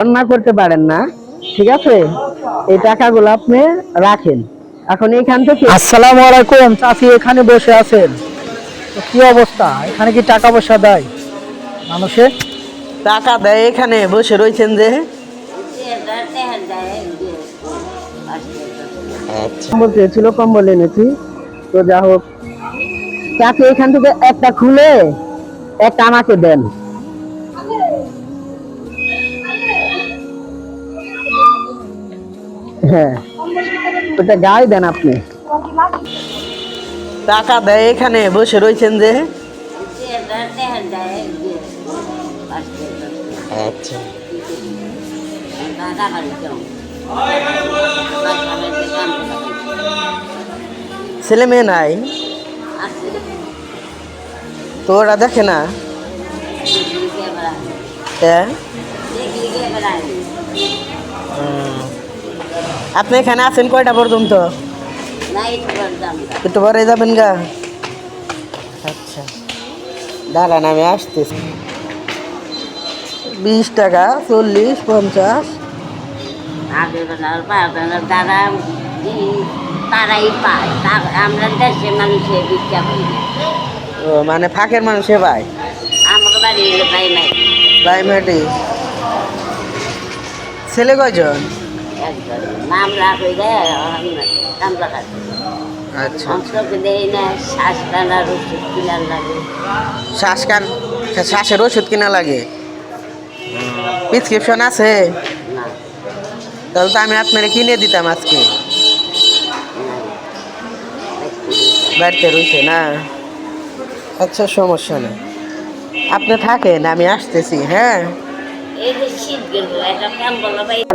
রান্না করতে পারেন না ঠিক আছে? এই টাকাগুলো আপনি রাখেন। এখন এখান থেকে আসসালামু আলাইকুম চাচি এখানে বসে আছেন। কি অবস্থা? এখানে কি টাকা পয়সা দেয় মানুষে? টাকা দেয় এখানে বসে রয়েছেন যে। কম্বল চেয়েছিল কম্বল এনেছি। তো যা হোক চাকরি এখান থেকে একটা খুলে একটা আমাকে দেন। হ্যাঁ। ওটা গায়ে দেন আপনি। টাকা দেয় এখানে বসে রয়েছেন যে। আচ্ছা। ছেলে মেয়ে নাই? তো ওরা দেখে না? হ্যাঁ। আপনি এখানে আছেন কয়টা পর্যন্ত? একটু পরে যাবেন গা। আচ্ছা। দাঁড়ান আমি আসতেছি। বিশ টাকা চল্লিশ পঞ্চাশ। তারা তারাই পায়। আমরা ভিক্ষা করি। ও মানে ফাঁকের মানুষে আমার বাড়ি পাই ছেলে কয়জন? নাম রাখই দেয় কামলা কাছে আচ্ছা। দেয় না লাগে শ্বাস কান শ্বাসের ওষুধ কিনা লাগে? প্রেসক্রিপশন আছে? তাহলে তো আমি আপনারা কিনে দিতাম আজকে। বাড়িতে রয়েছে না? আচ্ছা সমস্যা নেই। আপনি থাকেন, আমি আসতেছি হ্যাঁ?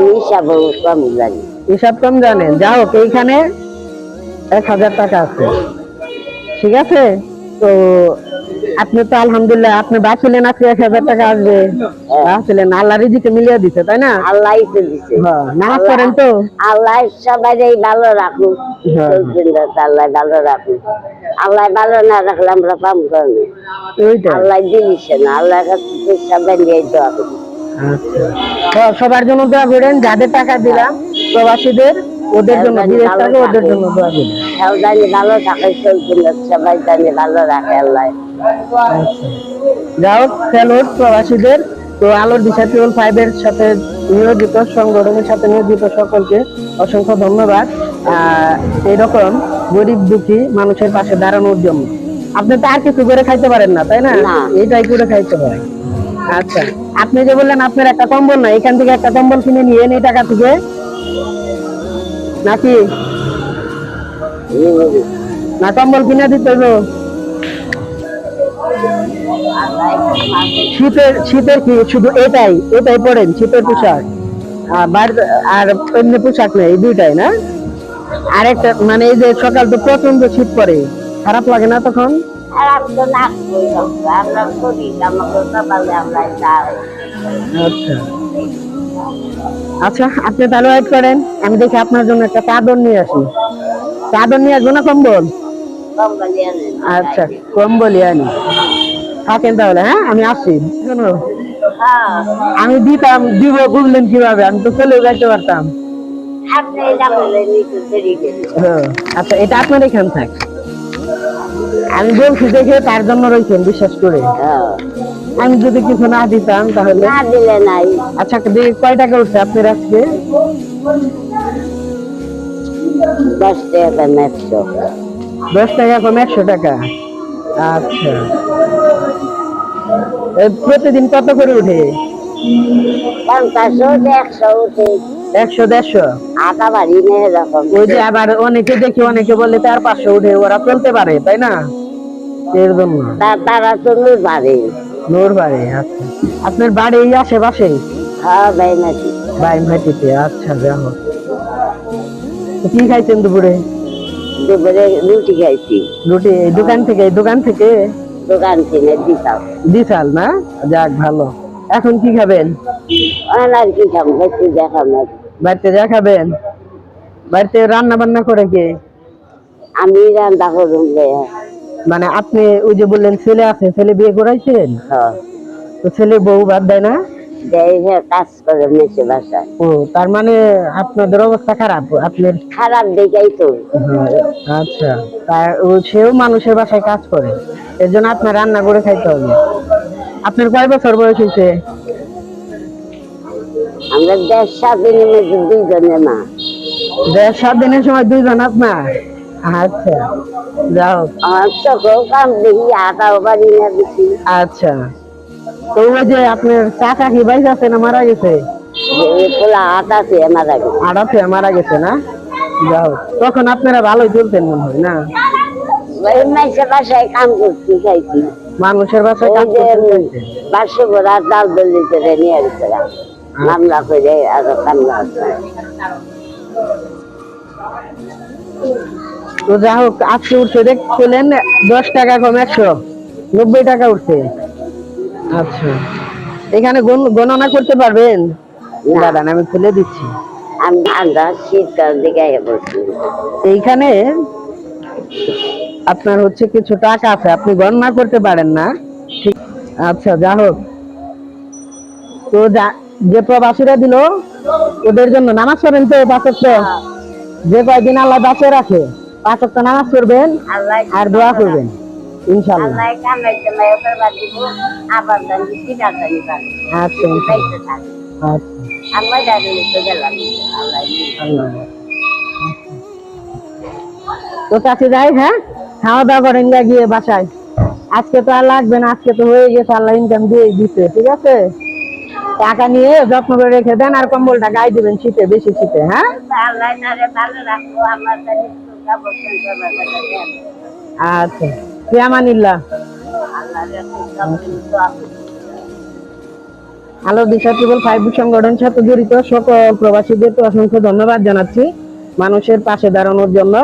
হিসাব কম জানি হিসাব কম জানেন। যা হোক এইখানে এক হাজার টাকা আছে। ঠিক আছে? তো আপনি তো আলহামদুলিল্লাহ আপনি বাঁচিলেন আজকে এক হাজার টাকা আসবে। বাঁচিলেন আল্লাহ রিজিকে মিলিয়ে তাই না? আল্লাহ দিছে। হ্যাঁ নামাজ পড়েন তো? আল্লাহ সবাই ভালো রাখুক। হ্যাঁ। আল্লাহ ভালো রাখুক। আল্লাহ ভালো না রাখলে আমরা পাম আল্লাহ না। আল্লাহ কাছে সবাই নিয়ে দোয়া করি তো সবার জন্য দোয়া করেন যাদের টাকা দিলাম প্রবাসীদের ওদের জন্য বিদেশ ওদের জন্য দোয়া করেন। জানি ভালো থাকে সবাই জানি ভালো রাখে আল্লাহ। যাই হোক ফেলোর প্রবাসীদের। তো আলোর দিশা ফাইভের সাথে নিয়োজিত সংগঠনের সাথে নিয়োজিত সকলকে অসংখ্য ধন্যবাদ। আহ, এইরকম গরিব দুঃখী মানুষের পাশে দাঁড়ানোর জন্য। আপনি তো আর কিছু করে খাইতে পারেন না তাই না? না। এইটাই করে খাইতে পারেন। আচ্ছা। আপনি যে বললেন, আপনার একটা কম্বল না এখান থেকে একটা কম্বল কিনে এই টাকা থেকে? নাকি? না, কম্বল কিনে দিতে শীতের শীতের কি? শুধু এটাই এটাই পরেন, শীতের পোশাক। আর এমনি পোশাক নেই দুইটাই, না? আরেকটা মানে এই যে সকাল তো প্রচণ্ড শীত পড়ে, খারাপ লাগে না তখন? খারাপ তো না করি আমরা করি আমাকে সকালে আমরা আচ্ছা। আচ্ছা আপনি তাহলে ওয়েট করেন আমি দেখি আপনার জন্য একটা চাদর নিয়ে আসি। চাদর নিয়ে আসব না কম্বল? আচ্ছা কম্বলই আনি। থাকেন তাহলে হ্যাঁ? আমি শোনো, হ্যাঁ। আমি দিতাম দিব বুঝলেন কীভাবে? আমি তো চলে যাইতে পারতাম। হ্যাঁ, আচ্ছা এটা আপনার এখান থাক। আমি বলছি দেখে তার জন্য রয়েছেন বিশ্বাস করে। হ্যাঁ। আমি যদি কিছু না দিতাম তাহলে না দিলে নাই। আচ্ছা দেখি কয় টাকা উঠছে আপনার আজকে? দশ টাকা একশো। দশ টাকা কম একশো টাকা। আচ্ছা। প্রতিদিন কত করে উঠে? পঞ্চাশও একশো উঠে। একশো দেড়শো। আটা বাড়ি নেই এরকম ওই যে আবার অনেকে দেখি অনেকে বলে তার পাঁচশো উঠে ওরা চলতে পারে তাই না? এর জন্য তারা তো নূর বাড়ি। নোর বাড়ি আচ্ছা। আপনার বাড়ি এই আশেপাশে? হ্যাঁ আচ্ছা কি খাইছেন দুপুরে? দুপুরে রুটি খাইছি। রুটি দোকান থেকে দোকান থেকে? দোকান কিনে দিতাম। দিশাল না? যাক ভালো। এখন কি খাবেন? আর কি খাম একটু দেখাম না। বাড়িতে যা খাবেন? বাড়িতে রান্না বান্না করে কে? আমি রান্না করুন মানে আপনি ওই যে বললেন ছেলে আছে ছেলে বিয়ে করাইছেন? হ্যাঁ। তো ছেলে বউ বাদ দেয় না? হ্যাঁ কাজ করে বাসায়। ও তার মানে আপনাদের অবস্থা খারাপ আপনার খারাপ দেখাই তো। আচ্ছা। তার সেও মানুষের বাসায় কাজ করে। এর জন্য আপনার রান্না করে খাইতে হবে। আপনার কয় বছর বয়স হয়েছে আমরা দেড় স্বাধীনের মধ্যে মা দেড় সাত দিনের সময় দুইজন আপনার আচ্ছা যাও। আমার চোখেও কাম দেখি আটাও বাড়ি না বেশি আচ্ছা। তো ওই যে আপনার চাচা কি বাইস আছে না মারা গেছে? পোলা হাত আছে আমার আগে মারা গেছে না? যাও। তখন আপনারা ভালোই চলতেন মনে হয় না? মাইসে বাসায় কাম করছি খাইছি মানুষের বাসায় যে করতে। পাঁচশো ভরা ডাল দলি করে নিয়ে আসছিলাম মামলা করে আরও আছে। তো যা হোক আজকে উঠছে দেখছিলেন দশ টাকা কম একশো নব্বই টাকা উঠছে। আচ্ছা। এখানে গণনা করতে পারবেন? দাঁড়ান আমি খুলে দিচ্ছি। এইখানে আপনার হচ্ছে কিছু টাকা আছে আপনি গণনা করতে পারেন না। ঠিক আচ্ছা যা হোক। তো যা- যে প্রবাসীরা দিল ওদের জন্য নামাজ পড়েন তো পাঁচক যে কয়দিন আল্লাহ বাঁচে রাখে পাঁচক নামাজ পড়বেন আর দোয়া করবেন আচ্ছা আচ্ছা। তো কাছে যাই হ্যাঁ? খাওয়া দাওয়া করেন গিয়ে বাসায়। আজকে তো আর লাগবে না আজকে তো হয়ে গেছে আল্লাহ ইনকাম দিয়ে দিতে ঠিক আছে? টাকা নিয়ে যত্ন করে রেখে দেন আর কম্বলটা গায়ে দিবেন শীতে, বেশি শীতে হ্যাঁ? আচ্ছা। ফিয়ামানিল্লাহ আলো, দিশা ট্রিপল ফাইভ সংগঠনের সাথে জড়িত সকল প্রবাসীদেরকে অসংখ্য ধন্যবাদ জানাচ্ছি মানুষের পাশে দাঁড়ানোর জন্য।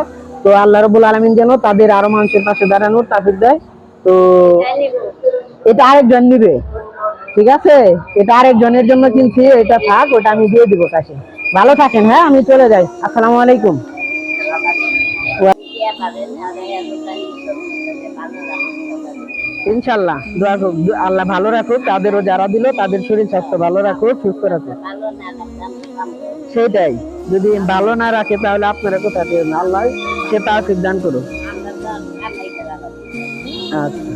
তো আল্লাহ রবুল আলমিন যেন তাদের আরও মানুষের পাশে দাঁড়ানোর তাফিক দেয়। তো এটা আরেকজন নিবে। ঠিক আছে? এটা আরেকজনের জন্য কিনছি, এটা থাক, ওটা আমি দিয়ে দিব কাছে। ভালো থাকেন হ্যাঁ আমি চলে যাই। আসসালামু আলাইকুম। ইনশাল্লাহ আল্লাহ ভালো রাখুক, তাদেরও যারা দিল, তাদের শরীর স্বাস্থ্য ভালো রাখুক, সুস্থ রাখুক। সেটাই, যদি ভালো না রাখে, তাহলে আপনারা কোথা থেকে আল্লাহ সে তার সিদ্ধান্ত করুক। আচ্ছা।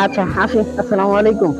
আচ্ছা আসি আসসালামু আলাইকুম।